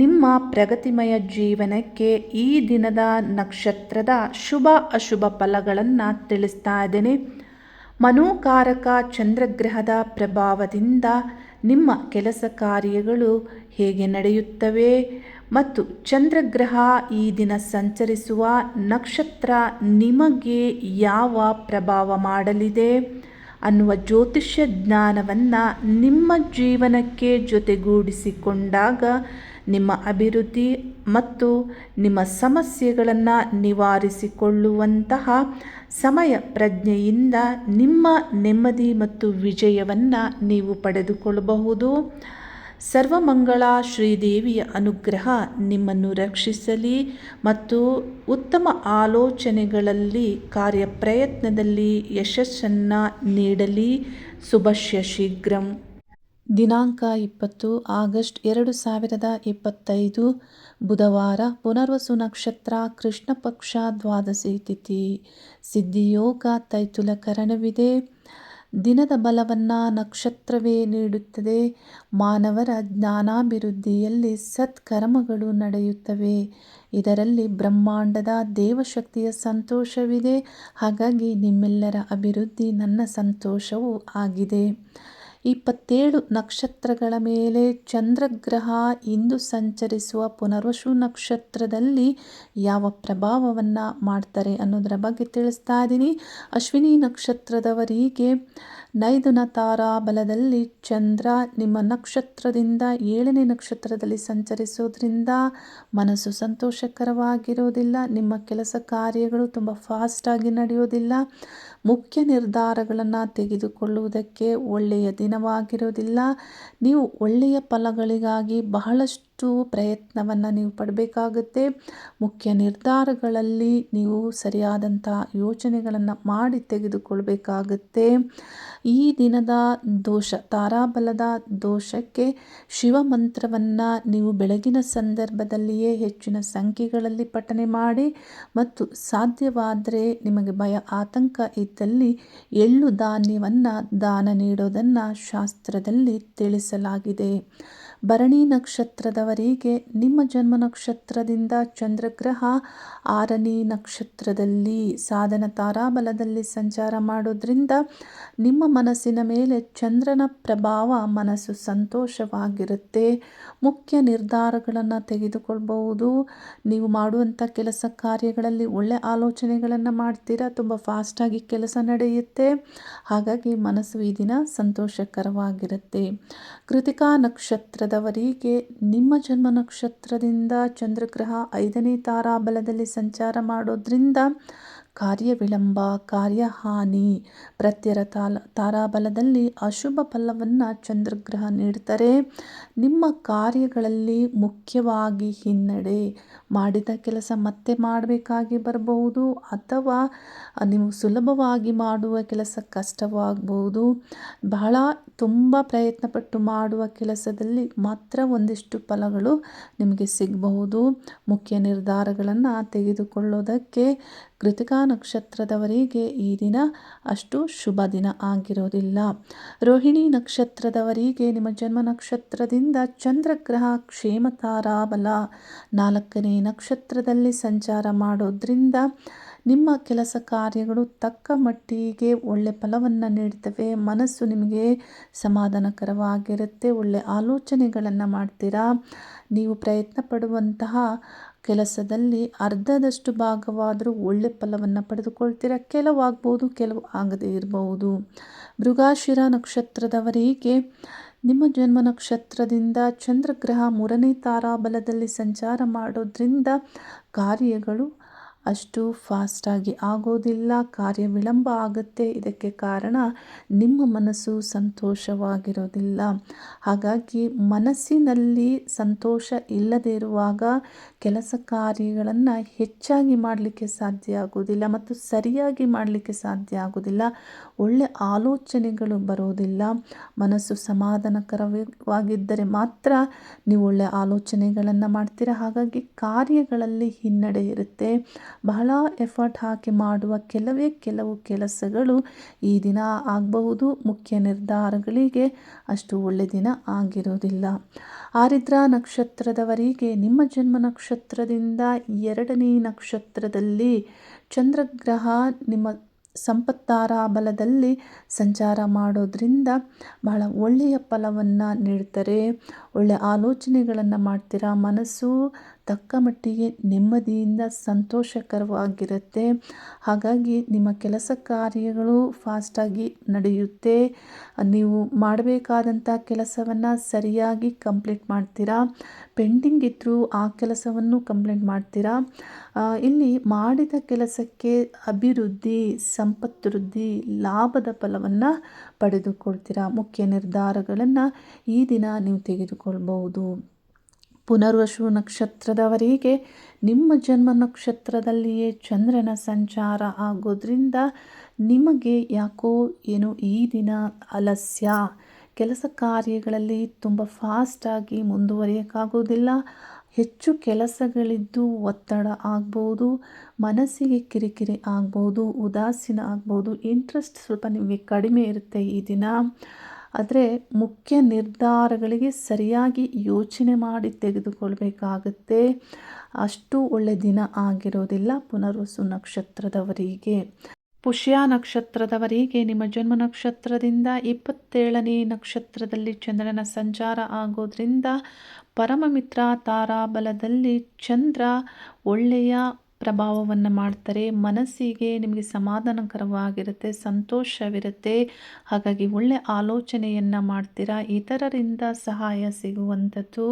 ನಿಮ್ಮ ಪ್ರಗತಿಮಯ ಜೀವನಕ್ಕೆ ಈ ದಿನದ ನಕ್ಷತ್ರದ ಶುಭ ಅಶುಭ ಫಲಗಳನ್ನು ತಿಳಿಸ್ತಾ ಇದ್ದೇನೆ. ಮನೋಕಾರಕ ಚಂದ್ರಗ್ರಹದ ಪ್ರಭಾವದಿಂದ ನಿಮ್ಮ ಕೆಲಸ ಕಾರ್ಯಗಳು ಹೇಗೆ ನಡೆಯುತ್ತವೆ ಮತ್ತು ಚಂದ್ರಗ್ರಹ ಈ ದಿನ ಸಂಚರಿಸುವ ನಕ್ಷತ್ರ ನಿಮಗೆ ಯಾವ ಪ್ರಭಾವ ಮಾಡಲಿದೆ ಅನ್ನುವ ಜ್ಯೋತಿಷ್ಯ ಜ್ಞಾನವನ್ನು ನಿಮ್ಮ ಜೀವನಕ್ಕೆ ಜೊತೆಗೂಡಿಸಿಕೊಂಡಾಗ ನಿಮ್ಮ ಅಭಿವೃದ್ಧಿ ಮತ್ತು ನಿಮ್ಮ ಸಮಸ್ಯೆಗಳನ್ನು ನಿವಾರಿಸಿಕೊಳ್ಳುವಂತಹ ಸಮಯ ಪ್ರಜ್ಞೆಯಿಂದ ನಿಮ್ಮ ನೆಮ್ಮದಿ ಮತ್ತು ವಿಜಯವನ್ನು ನೀವು ಪಡೆದುಕೊಳ್ಳಬಹುದು. ಸರ್ವಮಂಗಳ ಶ್ರೀದೇವಿಯ ಅನುಗ್ರಹ ನಿಮ್ಮನ್ನು ರಕ್ಷಿಸಲಿ ಮತ್ತು ಉತ್ತಮ ಆಲೋಚನೆಗಳಲ್ಲಿ, ಕಾರ್ಯಪ್ರಯತ್ನದಲ್ಲಿ ಯಶಸ್ಸನ್ನು ನೀಡಲಿ. ಶುಭಶ್ಯ ಶೀಘ್ರಂ ದಿನಾಂಕ ಇಪ್ಪತ್ತು, ಆಗಸ್ಟ್ ಎರಡು ಸಾವಿರದ ಇಪ್ಪತ್ತೈದು, ಬುಧವಾರ ಪುನರ್ವಸು ನಕ್ಷತ್ರ ಕೃಷ್ಣ ಪಕ್ಷ ದ್ವಾದಶಿ ತಿಥಿ. ಸಿದ್ಧಿಯೋಗ ತೈತುಲಕರಣವಿದೆ ದಿನದ ಬಲವನ್ನು ನಕ್ಷತ್ರವೇ ನೀಡುತ್ತದೆ. ಮಾನವರ ಜ್ಞಾನಾಭಿವೃದ್ಧಿಯಲ್ಲಿ ಸತ್ಕರ್ಮಗಳು ನಡೆಯುತ್ತವೆ. ಇದರಲ್ಲಿ ಬ್ರಹ್ಮಾಂಡದ ದೇವಶಕ್ತಿಯ ಸಂತೋಷವಿದೆ. ಹಾಗಾಗಿ ನಿಮ್ಮೆಲ್ಲರ ಅಭಿವೃದ್ಧಿ ನನ್ನ ಸಂತೋಷವೂ ಆಗಿದೆ. ಇಪ್ಪತ್ತೇಳು ನಕ್ಷತ್ರಗಳ ಮೇಲೆ ಚಂದ್ರಗ್ರಹ ಇಂದು ಸಂಚರಿಸುವ ಪುನರ್ವಶು ನಕ್ಷತ್ರದಲ್ಲಿ ಯಾವ ಪ್ರಭಾವವನ್ನು ಮಾಡ್ತಾರೆ ಅನ್ನೋದರ ಬಗ್ಗೆ ತಿಳಿಸ್ತಾ ಇದ್ದೀನಿ ಅಶ್ವಿನಿ ನಕ್ಷತ್ರದವರಿಗೆ ನೈದುನ ತಾರಾ ಬಲದಲ್ಲಿ ಚಂದ್ರ ನಿಮ್ಮ ನಕ್ಷತ್ರದಿಂದ ಏಳನೇ ನಕ್ಷತ್ರದಲ್ಲಿ ಸಂಚರಿಸೋದ್ರಿಂದ ಮನಸ್ಸು ಸಂತೋಷಕರವಾಗಿರೋದಿಲ್ಲ ನಿಮ್ಮ ಕೆಲಸ ಕಾರ್ಯಗಳು ತುಂಬ ಫಾಸ್ಟಾಗಿ ನಡೆಯೋದಿಲ್ಲ ಮುಖ್ಯ ನಿರ್ಧಾರಗಳನ್ನು ತೆಗೆದುಕೊಳ್ಳುವುದಕ್ಕೆ ಒಳ್ಳೆಯ ದಿನವಾಗಿರೋದಿಲ್ಲ ನೀವು ಒಳ್ಳೆಯ ಫಲಗಳಿಗಾಗಿ ಬಹಳಷ್ಟು ಪ್ರಯತ್ನವನ್ನು ನೀವು ಪಡಬೇಕಾಗುತ್ತೆ. ಮುಖ್ಯ ನಿರ್ಧಾರಗಳಲ್ಲಿ ನೀವು ಸರಿಯಾದಂಥ ಯೋಚನೆಗಳನ್ನು ಮಾಡಿ ತೆಗೆದುಕೊಳ್ಬೇಕಾಗುತ್ತೆ. ಈ ದಿನದ ದೋಷ, ತಾರಾಬಲದ ದೋಷಕ್ಕೆ ಶಿವ ಮಂತ್ರವನ್ನು ನೀವು ಬೆಳಗಿನ ಸಂದರ್ಭದಲ್ಲಿಯೇ ಹೆಚ್ಚಿನ ಸಂಖ್ಯೆಗಳಲ್ಲಿ ಪಠನೆ ಮಾಡಿ ಮತ್ತು ಸಾಧ್ಯವಾದರೆ ನಿಮಗೆ ಭಯ, ಆತಂಕ ಇದ್ದಲ್ಲಿ ಎಳ್ಳು ಧಾನ್ಯವನ್ನು ದಾನ ನೀಡೋದನ್ನು ಶಾಸ್ತ್ರದಲ್ಲಿ ತಿಳಿಸಲಾಗಿದೆ. ಭರಣಿ ನಕ್ಷತ್ರದವರಿಗೆ ನಿಮ್ಮ ಜನ್ಮ ನಕ್ಷತ್ರದಿಂದ ಚಂದ್ರಗ್ರಹ, ಆರನೇ ನಕ್ಷತ್ರದಲ್ಲಿ ಸಾಧನ ತಾರಾಬಲದಲ್ಲಿ ಸಂಚಾರ ಮಾಡೋದ್ರಿಂದ ನಿಮ್ಮ ಮನಸ್ಸಿನ ಮೇಲೆ ಚಂದ್ರನ ಪ್ರಭಾವ, ಮನಸ್ಸು ಸಂತೋಷವಾಗಿರುತ್ತೆ. ಮುಖ್ಯ ನಿರ್ಧಾರಗಳನ್ನು ತೆಗೆದುಕೊಳ್ಬಹುದು. ನೀವು ಮಾಡುವಂಥ ಕೆಲಸ ಕಾರ್ಯಗಳಲ್ಲಿ ಒಳ್ಳೆ ಆಲೋಚನೆಗಳನ್ನು ಮಾಡ್ತೀರಾ? ತುಂಬ ಫಾಸ್ಟಾಗಿ ಕೆಲಸ ನಡೆಯುತ್ತೆ. ಹಾಗಾಗಿ ಮನಸ್ಸು ಈ ದಿನ ಸಂತೋಷಕರವಾಗಿರುತ್ತೆ. ಕೃತಿಕಾ ನಕ್ಷತ್ರದವರಿಗೆ ನಿಮ್ಮ ಜನ್ಮ ನಕ್ಷತ್ರದಿಂದ ಚಂದ್ರಗ್ರಹ ಐದನೇ ತಾರಾಬಲದಲ್ಲಿ ಸಂಚಾರ ಮಾಡೋದ್ರಿಂದ ಕಾರ್ಯ ವಿಳಂಬ ಕಾರ್ಯಹಾನಿ, ಪ್ರತ್ಯರ ತಾಲ ತಾರಾಬಲದಲ್ಲಿ ಅಶುಭ ಫಲವನ್ನು ಚಂದ್ರಗ್ರಹ ನೀಡ್ತಾರೆ. ನಿಮ್ಮ ಕಾರ್ಯಗಳಲ್ಲಿ ಮುಖ್ಯವಾಗಿ ಹಿನ್ನಡೆ ಮಾಡಿದ ಕೆಲಸ ಮತ್ತೆ ಮಾಡಬೇಕಾಗಿ ಬರಬಹುದು ಅಥವಾ ನೀವು ಸುಲಭವಾಗಿ ಮಾಡುವ ಕೆಲಸ ಕಷ್ಟವಾಗಬಹುದು. ಬಹಳ ತುಂಬ ಪ್ರಯತ್ನಪಟ್ಟು ಮಾಡುವ ಕೆಲಸದಲ್ಲಿ ಮಾತ್ರ ಒಂದಿಷ್ಟು ಫಲಗಳು ನಿಮಗೆ ಸಿಗಬಹುದು. ಮುಖ್ಯ ನಿರ್ಧಾರಗಳನ್ನು ತೆಗೆದುಕೊಳ್ಳೋದಕ್ಕೆ ಕೃತಿಕಾ ನಕ್ಷತ್ರದವರಿಗೆ ಈ ದಿನ ಅಷ್ಟು ಶುಭ ದಿನ ಆಗಿರೋದಿಲ್ಲ. ರೋಹಿಣಿ ನಕ್ಷತ್ರದವರಿಗೆ ನಿಮ್ಮ ಜನ್ಮ ನಕ್ಷತ್ರದಿಂದ ಚಂದ್ರಗ್ರಹ, ಕ್ಷೇಮ, ತಾರಾಬಲ ನಾಲ್ಕನೇ ನಕ್ಷತ್ರದಲ್ಲಿ ಸಂಚಾರ ಮಾಡೋದ್ರಿಂದ ನಿಮ್ಮ ಕೆಲಸ ಕಾರ್ಯಗಳು ತಕ್ಕ ಮಟ್ಟಿಗೆ ಒಳ್ಳೆ ಫಲವನ್ನು ನೀಡ್ತವೆ. ಮನಸ್ಸು ನಿಮಗೆ ಸಮಾಧಾನಕರವಾಗಿರುತ್ತೆ. ಒಳ್ಳೆ ಆಲೋಚನೆಗಳನ್ನು ಮಾಡ್ತೀರಾ? ನೀವು ಪ್ರಯತ್ನ ಪಡುವಂತಹ ಕೆಲಸದಲ್ಲಿ ಅರ್ಧದಷ್ಟು ಭಾಗವಾದರೂ ಒಳ್ಳೆ ಫಲವನ್ನು ಪಡೆದುಕೊಳ್ತೀರ? ಕೆಲವು ಆಗ್ಬೋದು ಕೆಲವು ಆಗದೇ ಇರಬಹುದು ಮೃಗಾಶಿರ ನಕ್ಷತ್ರದವರಿಗೆ ನಿಮ್ಮ ಜನ್ಮ ನಕ್ಷತ್ರದಿಂದ ಚಂದ್ರಗ್ರಹ ಮೂರನೇ ತಾರಾಬಲದಲ್ಲಿ ಸಂಚಾರ ಮಾಡೋದ್ರಿಂದ ಕಾರ್ಯಗಳು ಅಷ್ಟು ಫಾಸ್ಟಾಗಿ ಆಗೋದಿಲ್ಲ ಕಾರ್ಯ ವಿಳಂಬ ಆಗುತ್ತೆ. ಇದಕ್ಕೆ ಕಾರಣ ನಿಮ್ಮ ಮನಸ್ಸು ಸಂತೋಷವಾಗಿರೋದಿಲ್ಲ. ಹಾಗಾಗಿ ಮನಸ್ಸಿನಲ್ಲಿ ಸಂತೋಷ ಇಲ್ಲದೇ ಇರುವಾಗ ಕೆಲಸ ಕಾರ್ಯಗಳನ್ನು ಹೆಚ್ಚಾಗಿ ಮಾಡಲಿಕ್ಕೆ ಸಾಧ್ಯ ಆಗೋದಿಲ್ಲ ಮತ್ತು ಸರಿಯಾಗಿ ಮಾಡಲಿಕ್ಕೆ ಸಾಧ್ಯ ಆಗೋದಿಲ್ಲ ಒಳ್ಳೆ ಆಲೋಚನೆಗಳು ಬರೋದಿಲ್ಲ. ಮನಸ್ಸು ಸಮಾಧಾನಕರವಾಗಿದ್ದರೆ ಮಾತ್ರ ನೀವು ಒಳ್ಳೆ ಆಲೋಚನೆಗಳನ್ನು ಮಾಡ್ತೀರಾ. ಹಾಗಾಗಿ ಕಾರ್ಯಗಳಲ್ಲಿ ಹಿನ್ನಡೆ ಇರುತ್ತೆ. ಬಹಳ ಎಫರ್ಟ್ ಹಾಕಿ ಮಾಡುವ ಕೆಲವೇ ಕೆಲವು ಕೆಲಸಗಳು ಈ ದಿನ ಆಗಬಹುದು. ಮುಖ್ಯ ನಿರ್ಧಾರಗಳಿಗೆ ಅಷ್ಟು ಒಳ್ಳೆ ದಿನ ಆಗಿರೋದಿಲ್ಲ ಆರಿದ್ರ ನಕ್ಷತ್ರದವರಿಗೆ ನಿಮ್ಮ ಜನ್ಮ ನಕ್ಷತ್ರದಿಂದ ಎರಡನೇ ನಕ್ಷತ್ರದಲ್ಲಿ ಚಂದ್ರಗ್ರಹ ನಿಮ್ಮ ಸಂಪತ್ತಾರ ಬಲದಲ್ಲಿ ಸಂಚಾರ ಮಾಡೋದ್ರಿಂದ ಬಹಳ ಒಳ್ಳೆಯ ಫಲವನ್ನು ನೀಡ್ತಾರೆ. ಒಳ್ಳೆಯ ಆಲೋಚನೆಗಳನ್ನು ಮಾಡ್ತೀರಾ ಮನಸ್ಸು. ತಕ್ಕ ಮಟ್ಟಿಗೆ ನೆಮ್ಮದಿಯಿಂದ ಸಂತೋಷಕರವಾಗಿರುತ್ತೆ. ಹಾಗಾಗಿ ನಿಮ್ಮ ಕೆಲಸ ಕಾರ್ಯಗಳು ಫಾಸ್ಟಾಗಿ ನಡೆಯುತ್ತೆ. ನೀವು ಮಾಡಬೇಕಾದಂಥ ಕೆಲಸವನ್ನು ಸರಿಯಾಗಿ ಕಂಪ್ಲೀಟ್ ಮಾಡ್ತೀರಾ? ಪೆಂಡಿಂಗ್ ಇದ್ದರೂ ಆ ಕೆಲಸವನ್ನು ಕಂಪ್ಲೀಟ್ ಮಾಡ್ತೀರಾ? ಇಲ್ಲಿ ಮಾಡಿದ ಕೆಲಸಕ್ಕೆ ಅಭಿವೃದ್ಧಿ, ಸಂಪತ್ತು ಲಾಭದ ಫಲವನ್ನು ಪಡೆದುಕೊಳ್ತೀರಾ? ಮುಖ್ಯ ನಿರ್ಧಾರಗಳನ್ನು ಈ ದಿನ ನೀವು ತೆಗೆದುಕೊಳ್ಬಹುದು. ಪುನರ್ವಸು ನಕ್ಷತ್ರದವರಿಗೆ ನಿಮ್ಮ ಜನ್ಮ ನಕ್ಷತ್ರದಲ್ಲಿಯೇ ಚಂದ್ರನ ಸಂಚಾರ ಆಗೋದ್ರಿಂದ ನಿಮಗೆ ಯಾಕೋ ಏನು ಈ ದಿನ ಅಲಸ್ಯ. ಕೆಲಸ ಕಾರ್ಯಗಳಲ್ಲಿ ತುಂಬ ಫಾಸ್ಟಾಗಿ ಮುಂದುವರಿಯೋಕ್ಕಾಗೋದಿಲ್ಲ. ಹೆಚ್ಚು ಕೆಲಸಗಳಿದ್ದು ಒತ್ತಡ ಆಗ್ಬೋದು, ಮನಸ್ಸಿಗೆ ಕಿರಿಕಿರಿ ಆಗ್ಬೋದು, ಉದಾಸೀನ ಆಗ್ಬೋದು ಇಂಟ್ರೆಸ್ಟ್ ಸ್ವಲ್ಪ ನಿಮಗೆ ಕಡಿಮೆ ಇರುತ್ತೆ ಈ ದಿನ. ಆದರೆ ಮುಖ್ಯ ನಿರ್ಧಾರಗಳಿಗೆ ಸರಿಯಾಗಿ ಯೋಚನೆ ಮಾಡಿ ತೆಗೆದುಕೊಳ್ಬೇಕಾಗತ್ತೆ. ಅಷ್ಟು ಒಳ್ಳೆ ದಿನ ಆಗಿರೋದಿಲ್ಲ ಪುನರ್ವಸು ನಕ್ಷತ್ರದವರಿಗೆ. ಪುಷ್ಯ ನಕ್ಷತ್ರದವರಿಗೆ ನಿಮ್ಮ ಜನ್ಮ ನಕ್ಷತ್ರದಿಂದ ಇಪ್ಪತ್ತೇಳನೇ ನಕ್ಷತ್ರದಲ್ಲಿ ಚಂದ್ರನ ಸಂಚಾರ ಆಗೋದ್ರಿಂದ ಪರಮಮಿತ್ರ ತಾರಾಬಲದಲ್ಲಿ ಚಂದ್ರ ಒಳ್ಳೆಯ ಪ್ರಭಾವವನ್ನು ಮಾಡ್ತಾರೆ. ಮನಸ್ಸಿಗೆ ನಿಮಗೆ ಸಮಾಧಾನಕರವಾಗಿರುತ್ತೆ, ಸಂತೋಷವಿರುತ್ತೆ. ಹಾಗಾಗಿ ಒಳ್ಳೆ ಆಲೋಚನೆಯನ್ನು ಮಾಡ್ತೀರಾ? ಇತರರಿಂದ ಸಹಾಯ ಸಿಗುವಂಥದ್ದು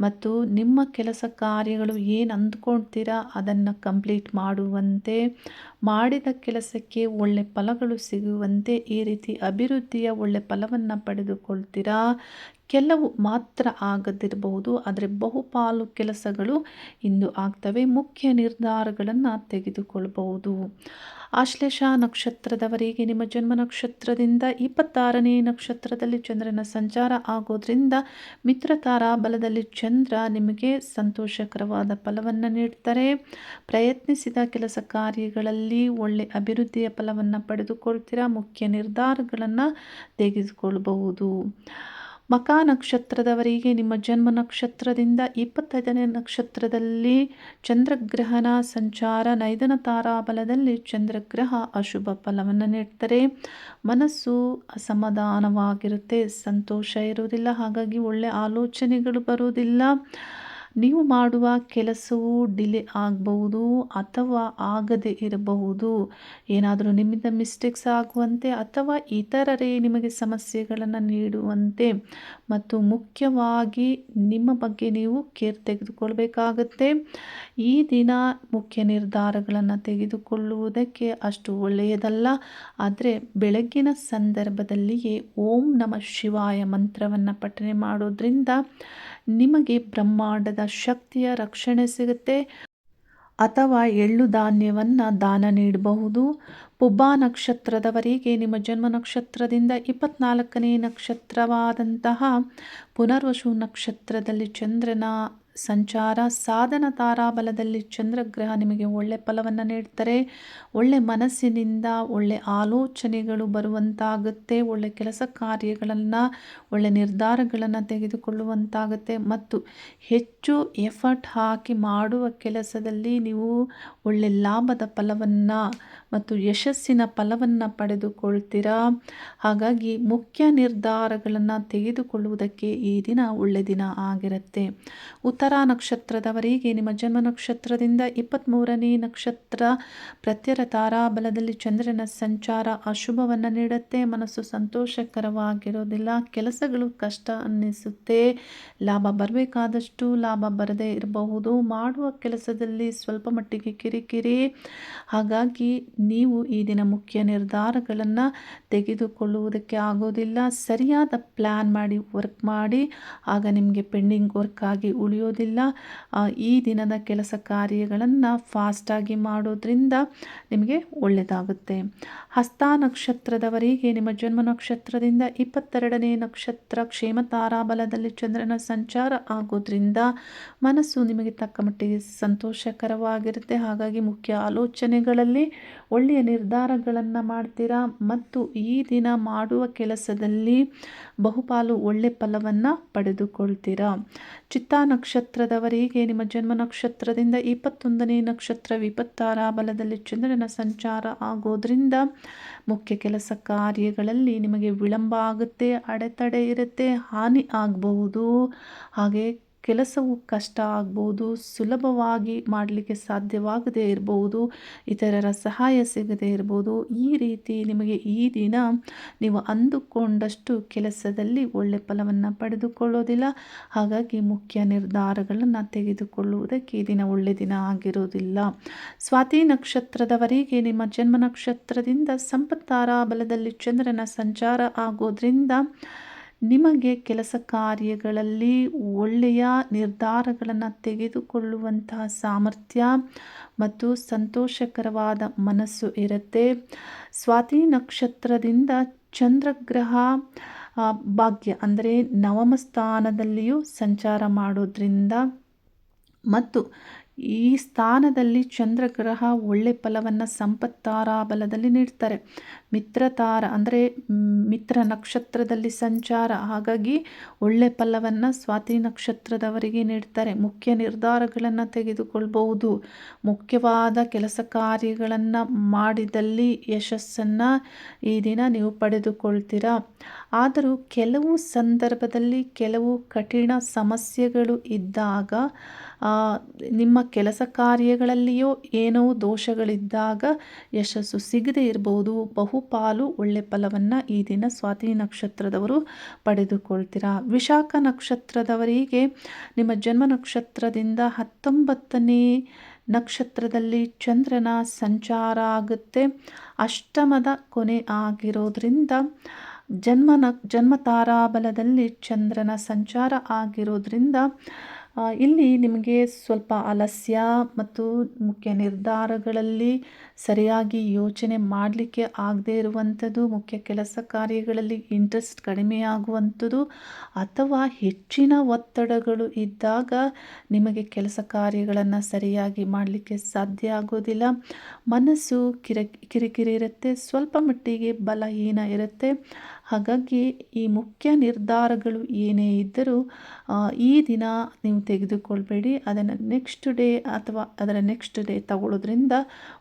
ಮತ್ತು ನಿಮ್ಮ ಕೆಲಸ ಕಾರ್ಯಗಳು ಏನು ಅಂದ್ಕೊಳ್ತೀರಾ ಅದನ್ನು ಕಂಪ್ಲೀಟ್ ಮಾಡುವಂತೆ, ಮಾಡಿದ ಕೆಲಸಕ್ಕೆ ಒಳ್ಳೆ ಫಲಗಳು ಸಿಗುವಂತೆ, ಈ ರೀತಿ ಅಭಿವೃದ್ಧಿಯ ಒಳ್ಳೆ ಫಲವನ್ನು ಪಡೆದುಕೊಳ್ತೀರಾ? ಕೆಲವು ಮಾತ್ರ ಆಗದಿರಬಹುದು, ಆದರೆ ಬಹುಪಾಲು ಕೆಲಸಗಳು ಇಂದು ಆಗ್ತವೆ. ಮುಖ್ಯ ನಿರ್ಧಾರಗಳನ್ನು ತೆಗೆದುಕೊಳ್ಳಬಹುದು ಆಶ್ಲೇಷ ನಕ್ಷತ್ರದವರಿಗೆ ನಿಮ್ಮ ಜನ್ಮ ನಕ್ಷತ್ರದಿಂದ ಇಪ್ಪತ್ತಾರನೇ ನಕ್ಷತ್ರದಲ್ಲಿ ಚಂದ್ರನ ಸಂಚಾರ ಆಗೋದ್ರಿಂದ ಮಿತ್ರತಾರ ಬಲದಲ್ಲಿ ಚಂದ್ರ ನಿಮಗೆ ಸಂತೋಷಕರವಾದ ಫಲವನ್ನು ನೀಡ್ತಾರೆ. ಪ್ರಯತ್ನಿಸಿದ ಕೆಲಸ ಕಾರ್ಯಗಳಲ್ಲಿ ಒಳ್ಳೆ ಅಭಿವೃದ್ಧಿಯ ಫಲವನ್ನು ಪಡೆದುಕೊಳ್ತೀರಾ? ಮುಖ್ಯ ನಿರ್ಧಾರಗಳನ್ನು ತೆಗೆದುಕೊಳ್ಬಹುದು. ಮಕ ನಕ್ಷತ್ರದವರಿಗೆ ನಿಮ್ಮ ಜನ್ಮ ನಕ್ಷತ್ರದಿಂದ ಇಪ್ಪತ್ತೈದನೇ ನಕ್ಷತ್ರದಲ್ಲಿ ಚಂದ್ರಗ್ರಹಣ ಸಂಚಾರ ನೈದನ ತಾರಾಬಲದಲ್ಲಿ ಚಂದ್ರಗ್ರಹ ಅಶುಭ ಫಲವನ್ನು ನೀಡ್ತಾರೆ. ಮನಸ್ಸು ಅಸಮಾಧಾನವಾಗಿರುತ್ತೆ, ಸಂತೋಷ ಇರುವುದಿಲ್ಲ, ಹಾಗಾಗಿ ಒಳ್ಳೆಯ ಆಲೋಚನೆಗಳು ಬರುವುದಿಲ್ಲ. ನೀವು ಮಾಡುವ ಕೆಲಸವು ಡಿಲೇ ಆಗಬಹುದು ಅಥವಾ ಆಗದೇ ಇರಬಹುದು. ಏನಾದರೂ ನಿಮ್ಮಿಂದ ಮಿಸ್ಟೇಕ್ಸ್ ಆಗುವಂತೆ ಅಥವಾ ಇತರರೇ ನಿಮಗೆ ಸಮಸ್ಯೆಗಳನ್ನು ನೀಡುವಂತೆ ಮತ್ತು ಮುಖ್ಯವಾಗಿ ನಿಮ್ಮ ಬಗ್ಗೆ ನೀವು ಕೇರ್ ತೆಗೆದುಕೊಳ್ಬೇಕಾಗತ್ತೆ. ಈ ದಿನ ಮುಖ್ಯ ನಿರ್ಧಾರಗಳನ್ನು ತೆಗೆದುಕೊಳ್ಳುವುದಕ್ಕೆ ಅಷ್ಟು ಒಳ್ಳೆಯದಲ್ಲ. ಆದರೆ ಬೆಳಗ್ಗಿನ ಸಂದರ್ಭದಲ್ಲಿಯೇ ಓಂ ನಮ ಶಿವಾಯ ಮಂತ್ರವನ್ನು ಪಠನೆ ಮಾಡೋದ್ರಿಂದ ನಿಮಗೆ ಬ್ರಹ್ಮಾಂಡದ ಶಕ್ತಿಯ ರಕ್ಷಣೆ ಸಿಗುತ್ತೆ. ಅಥವಾ ಎಳ್ಳು ಧಾನ್ಯವನ್ನು ದಾನ ನೀಡಬಹುದು. ಪುಬ್ಬಾ ನಕ್ಷತ್ರದವರಿಗೆ ನಿಮ್ಮ ಜನ್ಮ ನಕ್ಷತ್ರದಿಂದ ಇಪ್ಪತ್ನಾಲ್ಕನೇ ನಕ್ಷತ್ರವಾದಂತಹ ಪುನರ್ವಶು ನಕ್ಷತ್ರದಲ್ಲಿ ಚಂದ್ರನ ಸಂಚಾರ ಸಾಧನ ತಾರಾಬಲದಲ್ಲಿ ಚಂದ್ರಗ್ರಹ ನಿಮಗೆ ಒಳ್ಳೆ ಫಲವನ್ನು ನೀಡ್ತಾರೆ. ಒಳ್ಳೆ ಮನಸ್ಸಿನಿಂದ ಒಳ್ಳೆ ಆಲೋಚನೆಗಳು ಬರುವಂತಾಗುತ್ತೆ. ಒಳ್ಳೆ ಕೆಲಸ ಕಾರ್ಯಗಳನ್ನು, ಒಳ್ಳೆ ನಿರ್ಧಾರಗಳನ್ನು ತೆಗೆದುಕೊಳ್ಳುವಂತಾಗುತ್ತೆ. ಮತ್ತು ಹೆಚ್ಚು ಎಫರ್ಟ್ ಹಾಕಿ ಮಾಡುವ ಕೆಲಸದಲ್ಲಿ ನೀವು ಒಳ್ಳೆ ಲಾಭದ ಫಲವನ್ನು ಮತ್ತು ಯಶಸ್ಸಿನ ಫಲವನ್ನು ಪಡೆದುಕೊಳ್ತೀರಾ? ಹಾಗಾಗಿ ಮುಖ್ಯ ನಿರ್ಧಾರಗಳನ್ನು ತೆಗೆದುಕೊಳ್ಳುವುದಕ್ಕೆ ಈ ದಿನ ಒಳ್ಳೆ ದಿನ ಆಗಿರುತ್ತೆ. ಉತ್ತರ ನಕ್ಷತ್ರದವರಿಗೆ ನಿಮ್ಮ ಜನ್ಮ ನಕ್ಷತ್ರದಿಂದ ಇಪ್ಪತ್ತ್ಮೂರನೇ ನಕ್ಷತ್ರ ಪ್ರತ್ಯರ ತಾರಾಬಲದಲ್ಲಿ ಚಂದ್ರನ ಸಂಚಾರ ಅಶುಭವನ್ನು ನೀಡುತ್ತೆ. ಮನಸ್ಸು ಸಂತೋಷಕರವಾಗಿರೋದಿಲ್ಲ. ಕೆಲಸಗಳು ಕಷ್ಟ ಅನ್ನಿಸುತ್ತೆ. ಲಾಭ ಬರಬೇಕಾದಷ್ಟು ಲಾಭ ಬರದೇ ಇರಬಹುದು. ಮಾಡುವ ಕೆಲಸದಲ್ಲಿ ಸ್ವಲ್ಪ ಮಟ್ಟಿಗೆ ಕಿರಿಕಿರಿ. ಹಾಗಾಗಿ ನೀವು ಈ ದಿನ ಮುಖ್ಯ ನಿರ್ಧಾರಗಳನ್ನು ತೆಗೆದುಕೊಳ್ಳುವುದಕ್ಕೆ ಆಗೋದಿಲ್ಲ. ಸರಿಯಾದ ಪ್ಲ್ಯಾನ್ ಮಾಡಿ ವರ್ಕ್ ಮಾಡಿ. ಆಗ ನಿಮಗೆ ಪೆಂಡಿಂಗ್ ವರ್ಕ್ ಆಗಿ ಉಳಿಯೋದಿಲ್ಲ ಈ ದಿನದ ಕೆಲಸ ಕಾರ್ಯಗಳನ್ನು ಫಾಸ್ಟಾಗಿ ಮಾಡೋದ್ರಿಂದ ನಿಮಗೆ ಒಳ್ಳೆಯದಾಗುತ್ತೆ ಹಸ್ತ ನಕ್ಷತ್ರದವರಿಗೆ ನಿಮ್ಮ ಜನ್ಮ ನಕ್ಷತ್ರದಿಂದ ಇಪ್ಪತ್ತೆರಡನೇ ನಕ್ಷತ್ರ ಕ್ಷೇಮ ತಾರಾಬಲದಲ್ಲಿ ಚಂದ್ರನ ಸಂಚಾರ ಆಗೋದ್ರಿಂದ ಮನಸ್ಸು ನಿಮಗೆ ತಕ್ಕ ಮಟ್ಟಿಗೆ ಸಂತೋಷಕರವಾಗಿರುತ್ತೆ. ಹಾಗಾಗಿ ಮುಖ್ಯ ಆಲೋಚನೆಗಳಲ್ಲಿ ಒಳ್ಳೆಯ ನಿರ್ಧಾರಗಳನ್ನು ಮಾಡ್ತೀರಾ? ಮತ್ತು ಈ ದಿನ ಮಾಡುವ ಕೆಲಸದಲ್ಲಿ ಬಹುಪಾಲು ಒಳ್ಳೆ ಫಲವನ್ನು ಪಡೆದುಕೊಳ್ತೀರಾ? ಚಿತ್ತಾ ನಕ್ಷತ್ರದವರಿಗೆ ನಿಮ್ಮ ಜನ್ಮ ನಕ್ಷತ್ರದಿಂದ ಇಪ್ಪತ್ತೊಂದನೇ ನಕ್ಷತ್ರ ವಿಪತ್ತಾರ ಬಲದಲ್ಲಿ ಚಂದ್ರನ ಸಂಚಾರ ಆಗೋದ್ರಿಂದ ಮುಖ್ಯ ಕೆಲಸ ಕಾರ್ಯಗಳಲ್ಲಿ ನಿಮಗೆ ವಿಳಂಬ ಆಗುತ್ತೆ, ಅಡೆತಡೆ ಇರುತ್ತೆ, ಹಾನಿ ಆಗಬಹುದು. ಹಾಗೆ ಕೆಲಸವು ಕಷ್ಟ ಆಗ್ಬೋದು, ಸುಲಭವಾಗಿ ಮಾಡಲಿಕ್ಕೆ ಸಾಧ್ಯವಾಗದೇ ಇರಬಹುದು ಇತರರ ಸಹಾಯ ಸಿಗದೇ ಇರ್ಬೋದು, ಈ ರೀತಿ ನಿಮಗೆ ಈ ದಿನ ನೀವು ಅಂದುಕೊಂಡಷ್ಟು ಕೆಲಸದಲ್ಲಿ ಒಳ್ಳೆ ಫಲವನ್ನು ಪಡೆದುಕೊಳ್ಳೋದಿಲ್ಲ. ಹಾಗಾಗಿ ಮುಖ್ಯ ನಿರ್ಧಾರಗಳನ್ನು ತೆಗೆದುಕೊಳ್ಳುವುದಕ್ಕೆ ಈ ದಿನ ಒಳ್ಳೆ ದಿನ ಆಗಿರೋದಿಲ್ಲ. ಸ್ವಾತಿ ನಕ್ಷತ್ರದವರೆಗೆ ನಿಮ್ಮ ಜನ್ಮ ನಕ್ಷತ್ರದಿಂದ ಸಂಪತ್ತಾರ ಬಲದಲ್ಲಿ ಚಂದ್ರನ ಸಂಚಾರ ಆಗೋದ್ರಿಂದ ನಿಮಗೆ ಕೆಲಸ ಕಾರ್ಯಗಳಲ್ಲಿ ಒಳ್ಳೆಯ ನಿರ್ಧಾರಗಳನ್ನು ತೆಗೆದುಕೊಳ್ಳುವಂತಹ ಸಾಮರ್ಥ್ಯ ಮತ್ತು ಸಂತೋಷಕರವಾದ ಮನಸ್ಸು ಇರುತ್ತೆ. ಸ್ವಾತಿ ನಕ್ಷತ್ರದಿಂದ ಚಂದ್ರಗ್ರಹ ಭಾಗ್ಯ ಅಂದರೆ ನವಮ ಸ್ಥಾನದಲ್ಲಿಯೂ ಸಂಚಾರ ಮಾಡೋದ್ರಿಂದ ಮತ್ತು ಈ ಸ್ಥಾನದಲ್ಲಿ ಚಂದ್ರಗ್ರಹ ಒಳ್ಳೆ ಫಲವನ್ನು ಸಂಪತ್ತಾರ ಬಲದಲ್ಲಿ ನೀಡ್ತಾರೆ. ಮಿತ್ರತಾರ ಅಂದರೆ ಮಿತ್ರ ನಕ್ಷತ್ರದಲ್ಲಿ ಸಂಚಾರ, ಹಾಗಾಗಿ ಒಳ್ಳೆ ಫಲವನ್ನು ಸ್ವಾತಿ ನಕ್ಷತ್ರದವರಿಗೆ ನೀಡ್ತಾರೆ. ಮುಖ್ಯ ನಿರ್ಧಾರಗಳನ್ನು ತೆಗೆದುಕೊಳ್ಬಹುದು. ಮುಖ್ಯವಾದ ಕೆಲಸ ಕಾರ್ಯಗಳನ್ನು ಮಾಡಿದಲ್ಲಿ ಯಶಸ್ಸನ್ನು ಈ ದಿನ ನೀವು ಪಡೆದುಕೊಳ್ತೀರಾ? ಆದರೂ ಕೆಲವು ಸಂದರ್ಭದಲ್ಲಿ ಕೆಲವು ಕಠಿಣ ಸಮಸ್ಯೆಗಳು ಇದ್ದಾಗ ನಿಮ್ಮ ಕೆಲಸ ಕಾರ್ಯಗಳಲ್ಲಿಯೋ ಏನೋ ದೋಷಗಳಿದ್ದಾಗ ಯಶಸ್ಸು ಸಿಗದೇ ಇರಬಹುದು ಬಹುಪಾಲು ಒಳ್ಳೆ ಫಲವನ್ನು ಈ ದಿನ ಸ್ವಾತಿ ನಕ್ಷತ್ರದವರು ಪಡೆದುಕೊಳ್ತೀರಾ? ವಿಶಾಖ ನಕ್ಷತ್ರದವರಿಗೆ ನಿಮ್ಮ ಜನ್ಮ ನಕ್ಷತ್ರದಿಂದ ಹತ್ತೊಂಬತ್ತನೇ ನಕ್ಷತ್ರದಲ್ಲಿ ಚಂದ್ರನ ಸಂಚಾರ ಆಗುತ್ತೆ. ಅಷ್ಟಮದ ಕೊನೆ ಆಗಿರೋದ್ರಿಂದ ಜನ್ಮ ತಾರಾಬಲದಲ್ಲಿ ಚಂದ್ರನ ಸಂಚಾರ ಆಗಿರೋದ್ರಿಂದ ಇಲ್ಲಿ ನಿಮಗೆ ಸ್ವಲ್ಪ ಅಲಸ್ಯ ಮತ್ತು ಮುಖ್ಯ ನಿರ್ಧಾರಗಳಲ್ಲಿ ಸರಿಯಾಗಿ ಯೋಚನೆ ಮಾಡಲಿಕ್ಕೆ ಆಗದೇ ಇರುವಂಥದ್ದು, ಮುಖ್ಯ ಕೆಲಸ ಕಾರ್ಯಗಳಲ್ಲಿ ಇಂಟ್ರೆಸ್ಟ್ ಕಡಿಮೆಯಾಗುವಂಥದ್ದು ಅಥವಾ ಹೆಚ್ಚಿನ ಒತ್ತಡಗಳು ಇದ್ದಾಗ ನಿಮಗೆ ಕೆಲಸ ಕಾರ್ಯಗಳನ್ನು ಸರಿಯಾಗಿ ಮಾಡಲಿಕ್ಕೆ ಸಾಧ್ಯ ಆಗೋದಿಲ್ಲ. ಮನಸ್ಸು ಕಿರ ಕಿರಿಕಿರಿ ಇರುತ್ತೆ, ಸ್ವಲ್ಪ ಮಟ್ಟಿಗೆ ಬಲಹೀನ ಇರುತ್ತೆ. ಹಾಗಾಗಿ ಈ ಮುಖ್ಯ ನಿರ್ಧಾರಗಳು ಏನೇ ಇದ್ದರೂ ಈ ದಿನ ನೀವು ತೆಗೆದುಕೊಳ್ಬೇಡಿ. ಅದನ್ನು ನೆಕ್ಸ್ಟ್ ಡೇ ಅಥವಾ ಅದರ ನೆಕ್ಸ್ಟ್ ಡೇ ತಗೊಳ್ಳೋದ್ರಿಂದ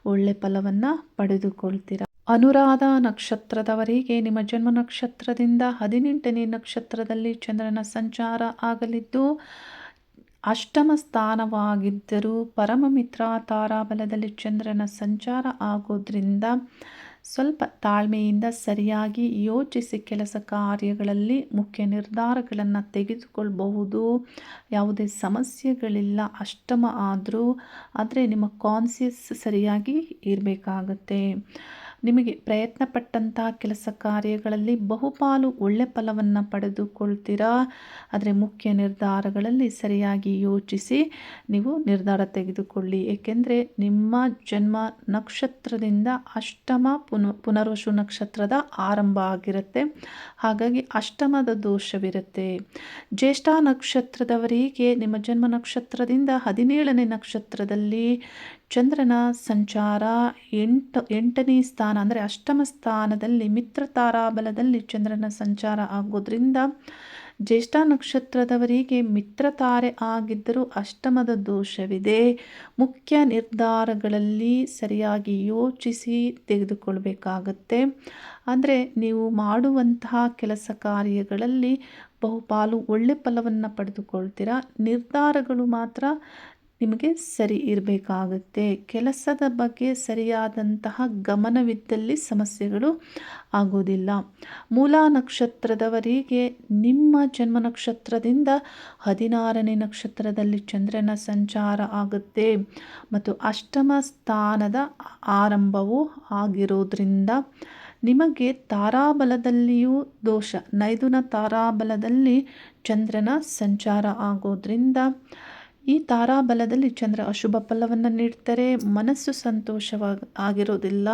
ಒಳ್ಳೆ ಫಲವನ್ನು ಪಡೆದುಕೊಳ್ತೀರ? ಅನುರಾಧ ನಕ್ಷತ್ರದವರಿಗೆ ನಿಮ್ಮ ಜನ್ಮ ನಕ್ಷತ್ರದಿಂದ ಹದಿನೆಂಟನೇ ನಕ್ಷತ್ರದಲ್ಲಿ ಚಂದ್ರನ ಸಂಚಾರ ಆಗಲಿದ್ದು, ಅಷ್ಟಮ ಸ್ಥಾನವಾಗಿದ್ದರೂ ಪರಮ ಮಿತ್ರ ತಾರಾಬಲದಲ್ಲಿ ಚಂದ್ರನ ಸಂಚಾರ ಆಗೋದ್ರಿಂದ ಸ್ವಲ್ಪ ತಾಳ್ಮೆಯಿಂದ ಸರಿಯಾಗಿ ಯೋಚಿಸಿ ಕೆಲಸ ಕಾರ್ಯಗಳಲ್ಲಿ ಮುಖ್ಯ ನಿರ್ಧಾರಗಳನ್ನು ತೆಗೆದುಕೊಳ್ಬಹುದು. ಯಾವುದೇ ಸಮಸ್ಯೆಗಳಿಲ್ಲ, ಅಷ್ಟಮ ಆದರೂ, ಆದರೆ ನಿಮ್ಮ ಕಾನ್ಸಿಯಸ್ ಸರಿಯಾಗಿ ಇರಬೇಕಾಗತ್ತೆ. ನಿಮಗೆ ಪ್ರಯತ್ನ ಪಟ್ಟಂತಹ ಕೆಲಸ ಕಾರ್ಯಗಳಲ್ಲಿ ಬಹುಪಾಲು ಒಳ್ಳೆ ಫಲವನ್ನು ಪಡೆದುಕೊಳ್ತೀರಾ? ಆದರೆ ಮುಖ್ಯ ನಿರ್ಧಾರಗಳಲ್ಲಿ ಸರಿಯಾಗಿ ಯೋಚಿಸಿ ನೀವು ನಿರ್ಧಾರ ತೆಗೆದುಕೊಳ್ಳಿ. ಏಕೆಂದರೆ ನಿಮ್ಮ ಜನ್ಮ ನಕ್ಷತ್ರದಿಂದ ಅಷ್ಟಮ ಪುನ ನಕ್ಷತ್ರದ ಆರಂಭ ಆಗಿರುತ್ತೆ. ಹಾಗಾಗಿ ಅಷ್ಟಮದ ದೋಷವಿರುತ್ತೆ. ಜ್ಯೇಷ್ಠ ನಕ್ಷತ್ರದವರಿಗೆ ನಿಮ್ಮ ಜನ್ಮ ನಕ್ಷತ್ರದಿಂದ ಹದಿನೇಳನೇ ನಕ್ಷತ್ರದಲ್ಲಿ ಚಂದ್ರನ ಸಂಚಾರ ಎಂಟು, ಎಂಟನೇ ಸ್ಥಾನ ಅಂದರೆ ಅಷ್ಟಮ ಸ್ಥಾನದಲ್ಲಿ ಮಿತ್ರ ತಾರಾಬಲದಲ್ಲಿ ಚಂದ್ರನ ಸಂಚಾರ ಆಗೋದ್ರಿಂದ ಜ್ಯೇಷ್ಠ ನಕ್ಷತ್ರದವರಿಗೆ ಮಿತ್ರ ತಾರೆ ಆಗಿದ್ದರೂ ಅಷ್ಟಮದ ದೋಷವಿದೆ. ಮುಖ್ಯ ನಿರ್ಧಾರಗಳಲ್ಲಿ ಸರಿಯಾಗಿ ಯೋಚಿಸಿ ತೆಗೆದುಕೊಳ್ಬೇಕಾಗತ್ತೆ. ಅಂದರೆ ನೀವು ಮಾಡುವಂತಹ ಕೆಲಸ ಕಾರ್ಯಗಳಲ್ಲಿ ಬಹುಪಾಲು ಒಳ್ಳೆ ಫಲವನ್ನು ಪಡೆದುಕೊಳ್ತೀರಾ? ನಿರ್ಧಾರಗಳು ಮಾತ್ರ ನಿಮಗೆ ಸರಿ ಇರಬೇಕಾಗುತ್ತೆ. ಕೆಲಸದ ಬಗ್ಗೆ ಸರಿಯಾದಂತಹ ಗಮನವಿದ್ದಲ್ಲಿ ಸಮಸ್ಯೆಗಳು ಆಗೋದಿಲ್ಲ. ಮೂಲ ನಕ್ಷತ್ರದವರಿಗೆ ನಿಮ್ಮ ಜನ್ಮ ನಕ್ಷತ್ರದಿಂದ ಹದಿನಾರನೇ ನಕ್ಷತ್ರದಲ್ಲಿ ಚಂದ್ರನ ಸಂಚಾರ ಆಗುತ್ತೆ. ಮತ್ತು ಅಷ್ಟಮ ಸ್ಥಾನದ ಆರಂಭವೂ ಆಗಿರೋದ್ರಿಂದ ನಿಮಗೆ ತಾರಾಬಲದಲ್ಲಿಯೂ ದೋಷ. ನೈದುನ ತಾರಾಬಲದಲ್ಲಿ ಚಂದ್ರನ ಸಂಚಾರ ಆಗೋದ್ರಿಂದ ಈ ತಾರಾಬಲದಲ್ಲಿ ಚಂದ್ರ ಅಶುಭ ಫಲವನ್ನು ನೀಡ್ತಾರೆ. ಮನಸ್ಸು ಸಂತೋಷವಾಗಿ ಆಗಿರೋದಿಲ್ಲ.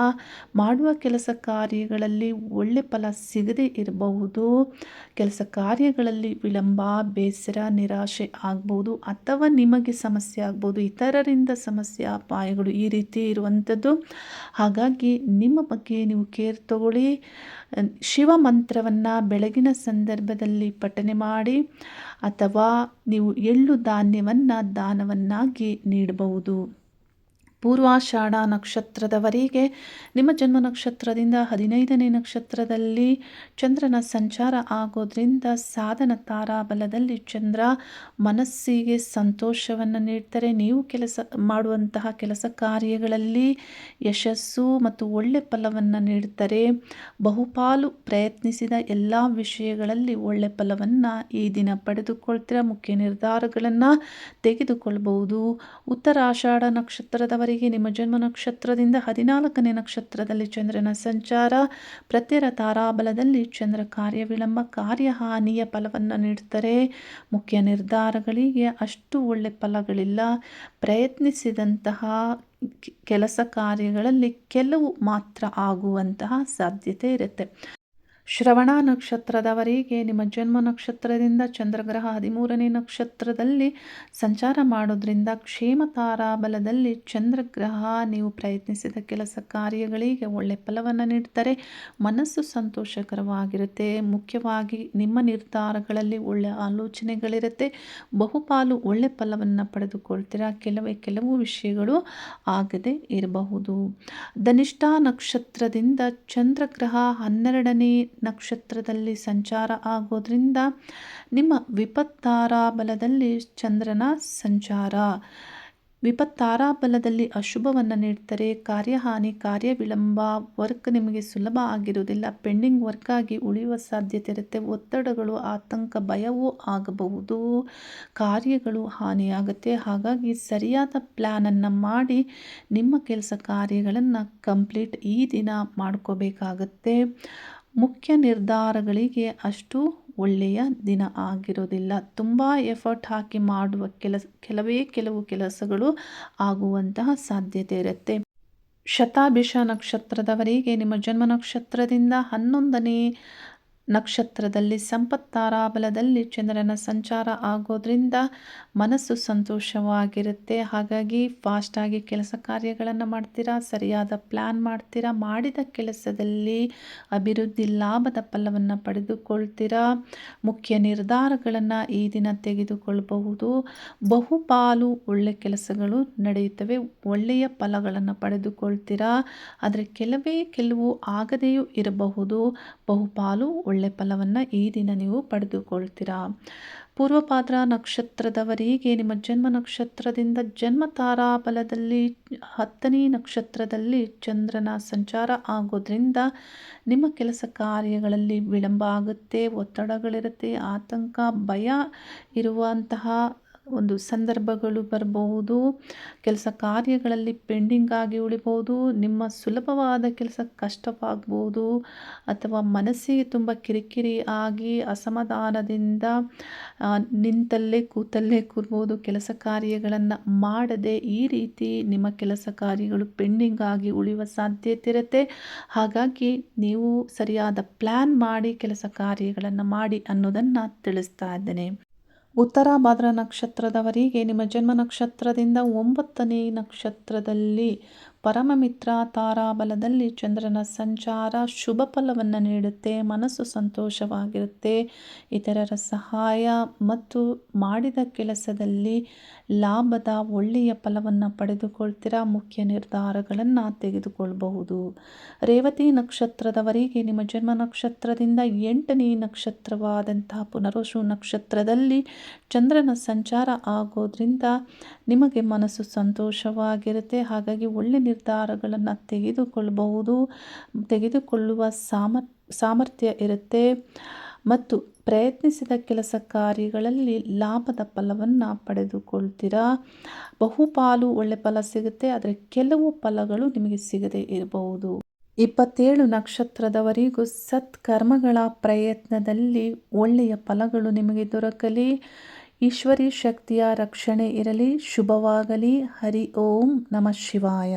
ಮಾಡುವ ಕೆಲಸ ಕಾರ್ಯಗಳಲ್ಲಿ ಒಳ್ಳೆ ಫಲ ಸಿಗದೇ ಇರಬಹುದು. ಕೆಲಸ ಕಾರ್ಯಗಳಲ್ಲಿ ವಿಳಂಬ, ಬೇಸರ, ನಿರಾಶೆ ಆಗ್ಬೋದು ಅಥವಾ ನಿಮಗೆ ಸಮಸ್ಯೆ ಆಗ್ಬೋದು ಇತರರಿಂದ ಸಮಸ್ಯೆ, ಅಪಾಯಗಳು ಈ ರೀತಿ ಇರುವಂಥದ್ದು. ಹಾಗಾಗಿ ನಿಮ್ಮ ಬಗ್ಗೆ ನೀವು ಕೇರ್ ತಗೊಳ್ಳಿ. ಶಿವ ಮಂತ್ರವನ್ನು ಬೆಳಗಿನ ಸಂದರ್ಭದಲ್ಲಿ ಪಠನೆ ಮಾಡಿ ಅಥವಾ ನೀವು ಎಳ್ಳು ಧಾನ್ಯವನ್ನು ದಾನವನ್ನಾಗಿ ನೀಡಬಹುದು. ಪೂರ್ವಾಷಾಢ ನಕ್ಷತ್ರದವರಿಗೆ ನಿಮ್ಮ ಜನ್ಮ ನಕ್ಷತ್ರದಿಂದ ಹದಿನೈದನೇ ನಕ್ಷತ್ರದಲ್ಲಿ ಚಂದ್ರನ ಸಂಚಾರ ಆಗೋದ್ರಿಂದ ಸಾಧನ ತಾರಾಬಲದಲ್ಲಿ ಚಂದ್ರ ಮನಸ್ಸಿಗೆ ಸಂತೋಷವನ್ನು ನೀಡ್ತಾರೆ. ನೀವು ಕೆಲಸ ಮಾಡುವಂತಹ ಕೆಲಸ ಕಾರ್ಯಗಳಲ್ಲಿ ಯಶಸ್ಸು ಮತ್ತು ಒಳ್ಳೆ ಫಲವನ್ನು ನೀಡ್ತಾರೆ. ಬಹುಪಾಲು ಪ್ರಯತ್ನಿಸಿದ ಎಲ್ಲ ವಿಷಯಗಳಲ್ಲಿ ಒಳ್ಳೆ ಫಲವನ್ನು ಈ ದಿನ ಪಡೆದುಕೊಳ್ತೀರ? ಮುಖ್ಯ ನಿರ್ಧಾರಗಳನ್ನು ತೆಗೆದುಕೊಳ್ಬಹುದು. ಉತ್ತರಾಷಾಢ ನಕ್ಷತ್ರದವರಿಗೆ ನಿಮ್ಮ ಜನ್ಮ ನಕ್ಷತ್ರದಿಂದ ಹದಿನಾಲ್ಕನೇ ನಕ್ಷತ್ರದಲ್ಲಿ ಚಂದ್ರನ ಸಂಚಾರ, ಪ್ರತ್ಯರ ತಾರಾಬಲದಲ್ಲಿ ಚಂದ್ರ ಕಾರ್ಯ ವಿಳಂಬ, ಕಾರ್ಯಹಾನಿಯ ಫಲವನ್ನು ನೀಡ್ತಾರೆ. ಮುಖ್ಯ ನಿರ್ಧಾರಗಳಿಗೆ ಅಷ್ಟು ಒಳ್ಳೆ ಫಲಗಳಿಲ್ಲ. ಪ್ರಯತ್ನಿಸಿದಂತಹ ಕೆಲಸ ಕಾರ್ಯಗಳಲ್ಲಿ ಕೆಲವು ಮಾತ್ರ ಆಗುವಂತಹ ಸಾಧ್ಯತೆ ಇರುತ್ತೆ. ಶ್ರವಣ ನಕ್ಷತ್ರದವರಿಗೆ ನಿಮ್ಮ ಜನ್ಮ ನಕ್ಷತ್ರದಿಂದ ಚಂದ್ರಗ್ರಹ ಹದಿಮೂರನೇ ನಕ್ಷತ್ರದಲ್ಲಿ ಸಂಚಾರ ಮಾಡೋದ್ರಿಂದ ಕ್ಷೇಮ ತಾರಾಬಲದಲ್ಲಿ ಚಂದ್ರಗ್ರಹ ನೀವು ಪ್ರಯತ್ನಿಸಿದ ಕೆಲಸ ಕಾರ್ಯಗಳಿಗೆ ಒಳ್ಳೆ ಫಲವನ್ನು ನೀಡ್ತಾರೆ. ಮನಸ್ಸು ಸಂತೋಷಕರವಾಗಿರುತ್ತೆ. ಮುಖ್ಯವಾಗಿ ನಿಮ್ಮ ನಿರ್ಧಾರಗಳಲ್ಲಿ ಒಳ್ಳೆ ಆಲೋಚನೆಗಳಿರುತ್ತೆ. ಬಹುಪಾಲು ಒಳ್ಳೆ ಫಲವನ್ನು ಪಡೆದುಕೊಳ್ತೀರಾ? ಕೆಲವೇ ಕೆಲವು ವಿಷಯಗಳು ಆಗದೆ ಇರಬಹುದು. ಧನಿಷ್ಠಾ ನಕ್ಷತ್ರದಿಂದ ಚಂದ್ರಗ್ರಹ ಹನ್ನೆರಡನೇ ನಕ್ಷತ್ರದಲ್ಲಿ ಸಂಚಾರ ಆಗೋದ್ರಿಂದ ನಿಮ್ಮ ವಿಪತ್ತಾರಾ ಬಲದಲ್ಲಿ ಚಂದ್ರನ ಸಂಚಾರ. ವಿಪತ್ತಾರಾ ಬಲದಲ್ಲಿ ಅಶುಭವನ್ನು ನೀಡ್ತಾರೆ, ಕಾರ್ಯಹಾನಿ ಕಾರ್ಯ ವಿಳಂಬ ವರ್ಕ್ ನಿಮಗೆ ಸುಲಭ ಆಗಿರುವುದಿಲ್ಲ. ಪೆಂಡಿಂಗ್ ವರ್ಕ್ ಆಗಿ ಉಳಿಯುವ ಸಾಧ್ಯತೆ ಇರುತ್ತೆ. ಒತ್ತಡಗಳು, ಆತಂಕ, ಭಯವೂ ಆಗಬಹುದು. ಕಾರ್ಯಗಳು ಹಾನಿಯಾಗುತ್ತೆ. ಹಾಗಾಗಿ ಸರಿಯಾದ ಪ್ಲ್ಯಾನನ್ನು ಮಾಡಿ ನಿಮ್ಮ ಕೆಲಸ ಕಾರ್ಯಗಳನ್ನು ಕಂಪ್ಲೀಟ್ ಈ ದಿನ ಮಾಡ್ಕೋಬೇಕಾಗತ್ತೆ. ಮುಖ್ಯ ನಿರ್ಧಾರಗಳಿಗೆ ಅಷ್ಟು ಒಳ್ಳೆಯ ದಿನ ಆಗಿರೋದಿಲ್ಲ ತುಂಬ ಎಫರ್ಟ್ ಹಾಕಿ ಮಾಡುವ ಕೆಲಸ, ಕೆಲವೇ ಕೆಲವು ಕೆಲಸಗಳು ಆಗುವಂತಹ ಸಾಧ್ಯತೆ ಇರುತ್ತೆ. ಶತಾಭಿಷ ನಕ್ಷತ್ರದವರಿಗೆ ನಿಮ್ಮ ಜನ್ಮ ನಕ್ಷತ್ರದಿಂದ ಹನ್ನೊಂದನೇ ನಕ್ಷತ್ರದಲ್ಲಿ ಸಂಪತ್ತಾರಾಬಲದಲ್ಲಿ ಚಂದ್ರನ ಸಂಚಾರ ಆಗೋದ್ರಿಂದ ಮನಸ್ಸು ಸಂತೋಷವಾಗಿರುತ್ತೆ. ಹಾಗಾಗಿ ಫಾಸ್ಟಾಗಿ ಕೆಲಸ ಕಾರ್ಯಗಳನ್ನು ಮಾಡ್ತೀರಾ, ಸರಿಯಾದ ಪ್ಲ್ಯಾನ್ ಮಾಡ್ತೀರಾ, ಮಾಡಿದ ಕೆಲಸದಲ್ಲಿ ಅಭಿವೃದ್ಧಿ ಲಾಭದ ಫಲವನ್ನು ಪಡೆದುಕೊಳ್ತೀರಾ, ಮುಖ್ಯ ನಿರ್ಧಾರಗಳನ್ನು ಈ ದಿನ ತೆಗೆದುಕೊಳ್ಳಬಹುದು ಬಹುಪಾಲು ಒಳ್ಳೆ ಕೆಲಸಗಳು ನಡೆಯುತ್ತವೆ, ಒಳ್ಳೆಯ ಫಲಗಳನ್ನು ಪಡೆದುಕೊಳ್ತೀರಾ, ಆದರೆ ಕೆಲವೇ ಕೆಲವು ಆಗದೆಯೂ ಇರಬಹುದು. ಬಹುಪಾಲು ಒಳ್ಳೆ ಫಲವನ್ನು ಈ ದಿನ ನೀವು ಪಡೆದುಕೊಳ್ತೀರಾ? ಪೂರ್ವಪಾದ್ರ ನಕ್ಷತ್ರದವರಿಗೆ ನಿಮ್ಮ ಜನ್ಮ ನಕ್ಷತ್ರದಿಂದ ಜನ್ಮ ತಾರಾ ತಾರಾಬಲದಲ್ಲಿ, ಹತ್ತನೇ ನಕ್ಷತ್ರದಲ್ಲಿ ಚಂದ್ರನ ಸಂಚಾರ ಆಗೋದ್ರಿಂದ ನಿಮ್ಮ ಕೆಲಸ ಕಾರ್ಯಗಳಲ್ಲಿ ವಿಳಂಬ ಆಗುತ್ತೆ, ಒತ್ತಡಗಳಿರುತ್ತೆ, ಆತಂಕ, ಭಯ ಇರುವಂತಹ ಒಂದು ಸಂದರ್ಭಗಳು ಬರಬಹುದು, ಕೆಲಸ ಕಾರ್ಯಗಳಲ್ಲಿ ಪೆಂಡಿಂಗ್ ಆಗಿ ಉಳಿಬಹುದು, ನಿಮ್ಮ ಸುಲಭವಾದ ಕೆಲಸ ಕಷ್ಟವಾಗ್ಬೋದು ಅಥವಾ ಮನಸ್ಸಿಗೆ ತುಂಬ ಕಿರಿಕಿರಿ ಆಗಿ ಅಸಮಾಧಾನದಿಂದ ನಿಂತಲ್ಲೇ ಕೂತಲ್ಲೇ ಕೂರ್ಬೋದು, ಕೆಲಸ ಕಾರ್ಯಗಳನ್ನು ಮಾಡದೆ ಈ ರೀತಿ ನಿಮ್ಮ ಕೆಲಸ ಕಾರ್ಯಗಳು ಪೆಂಡಿಂಗ್ ಆಗಿ ಉಳಿಯುವ ಸಾಧ್ಯತೆ ಇರುತ್ತೆ. ಹಾಗಾಗಿ ನೀವು ಸರಿಯಾದ ಪ್ಲ್ಯಾನ್ ಮಾಡಿ ಕೆಲಸ ಕಾರ್ಯಗಳನ್ನು ಮಾಡಿ ಅನ್ನೋದನ್ನು ತಿಳಿಸ್ತಾ ಇದ್ದೇನೆ. ಉತ್ತರ ಭಾದ್ರ ನಕ್ಷತ್ರದವರಿಗೆ ನಿಮ್ಮ ಜನ್ಮ ನಕ್ಷತ್ರದಿಂದ ಒಂಬತ್ತನೇ ನಕ್ಷತ್ರದಲ್ಲಿ ಪರಮಮಿತ್ರ ತಾರಾಬಲದಲ್ಲಿ ಚಂದ್ರನ ಸಂಚಾರ ಶುಭ ಫಲವನ್ನು ನೀಡುತ್ತೆ, ಮನಸ್ಸು ಸಂತೋಷವಾಗಿರುತ್ತೆ. ಇತರರ ಸಹಾಯ ಮತ್ತು ಮಾಡಿದ ಕೆಲಸದಲ್ಲಿ ಲಾಭದ ಒಳ್ಳೆಯ ಫಲವನ್ನು ಪಡೆದುಕೊಳ್ತೀರಾ? ಮುಖ್ಯ ನಿರ್ಧಾರಗಳನ್ನು ತೆಗೆದುಕೊಳ್ಬಹುದು. ರೇವತಿ ನಕ್ಷತ್ರದವರಿಗೆ ನಿಮ್ಮ ಜನ್ಮ ನಕ್ಷತ್ರದಿಂದ ಎಂಟನೇ ನಕ್ಷತ್ರವಾದಂತಹ ಪುನರೋಷು ನಕ್ಷತ್ರದಲ್ಲಿ ಚಂದ್ರನ ಸಂಚಾರ ಆಗೋದ್ರಿಂದ ನಿಮಗೆ ಮನಸ್ಸು ಸಂತೋಷವಾಗಿರುತ್ತೆ. ಹಾಗಾಗಿ ಒಳ್ಳೆ ನಿರ್ಧಾರಗಳನ್ನು ತೆಗೆದುಕೊಳ್ಳಬಹುದು ತೆಗೆದುಕೊಳ್ಳುವ ಸಾಮರ್ ಸಾಮರ್ಥ್ಯ ಇರುತ್ತೆ. ಮತ್ತು ಪ್ರಯತ್ನಿಸಿದ ಕೆಲಸ ಕಾರ್ಯಗಳಲ್ಲಿ ಲಾಭದ ಫಲವನ್ನು ಪಡೆದುಕೊಳ್ತೀರಾ? ಬಹುಪಾಲು ಒಳ್ಳೆ ಫಲ ಸಿಗುತ್ತೆ, ಆದರೆ ಕೆಲವು ಫಲಗಳು ನಿಮಗೆ ಸಿಗದೇ ಇರಬಹುದು. ಇಪ್ಪತ್ತೇಳು ನಕ್ಷತ್ರದವರೆಗೂ ಸತ್ಕರ್ಮಗಳ ಪ್ರಯತ್ನದಲ್ಲಿ ಒಳ್ಳೆಯ ಫಲಗಳು ನಿಮಗೆ ದೊರಕಲಿ. ಈಶ್ವರಿ ಶಕ್ತಿಯ ರಕ್ಷಣೆ ಇರಲಿ, ಶುಭವಾಗಲಿ. ಹರಿ ಓಂ ನಮಃ ಶಿವಾಯ.